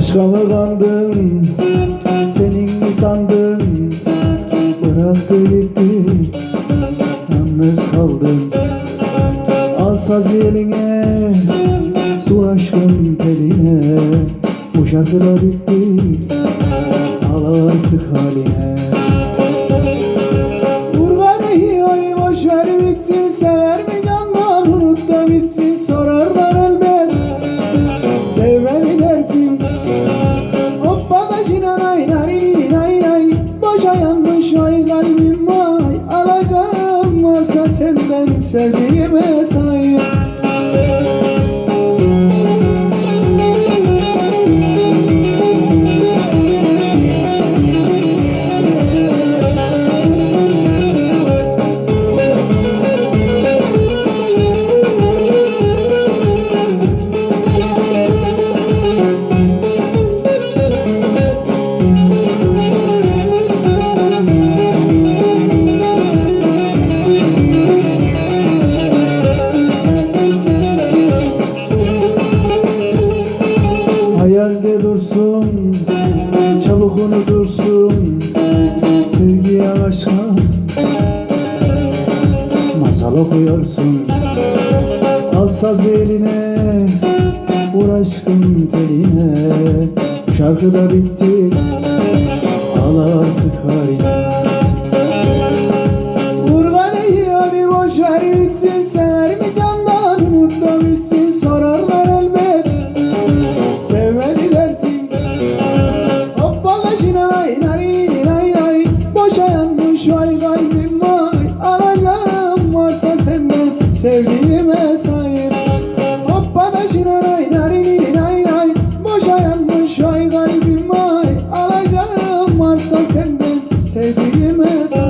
Aşka mı kandın, senin mi sandın? Bıraktı gitti, yalnız kaldım. Al saz eline, su aşkın teline. Bu şarkı da bitti, al artık haline. Senden sevdiğime say Çabuk unutursun Sevgiye aşka Masal okuyorsun. Al saz eline Vur aşkın teline. Şarkı da bitti Al artık haline sevdiğime sahip. Hoppa da şinanay narini nay nay. Boşa yanmış vay kalbim vay Alacağım varsa senden sevdiğime sahip.